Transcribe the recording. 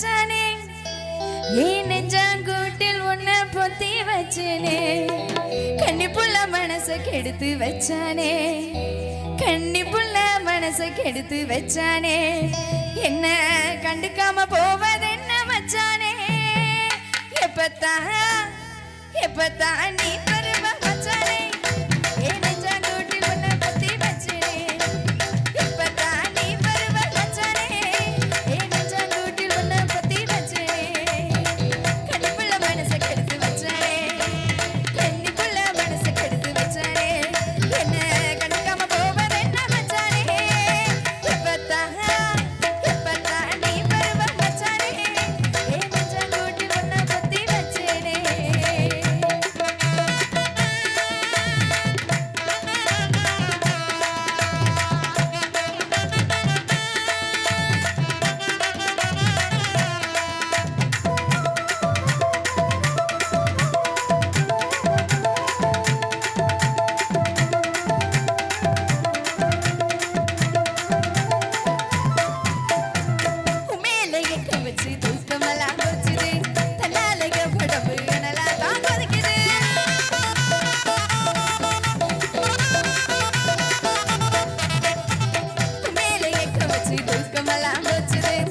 வச்சானே. ஏன் நெஞ்சாங்கூட்டில் உன்னை பொத்தி வச்சேனே. கன்னிப்புள்ள மனச கெடுத்து வச்சானே. கன்னிப்புள்ள மனச கெடுத்து வச்சானே. என்ன கண்டுக்காம போவதென்ன மச்சானே எப்பத்தான் எப்பத்தான் நீ Let's